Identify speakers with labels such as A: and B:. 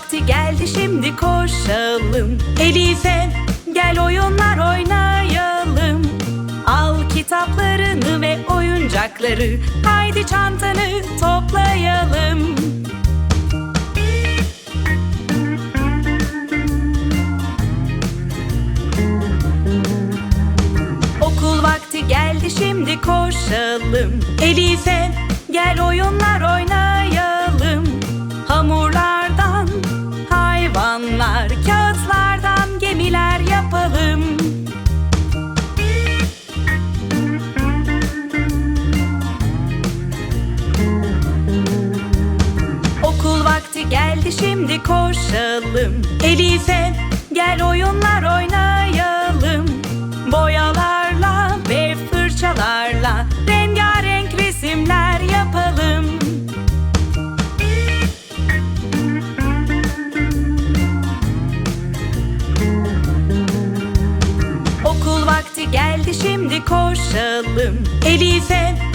A: vakti geldi şimdi koşalım. Elif'e gel oyunlar oynayalım. Al kitaplarını ve oyuncakları Haydi çantanı toplayalım. Okul vakti geldi şimdi koşalım. Elif'e gel oyunlar oynayalım geldi şimdi koşalım. Elif'e gel oyunlar oynayalım. Boyalarla ve fırçalarla Rengarenk resimler yapalım. Okul vakti geldi şimdi koşalım. Elif'e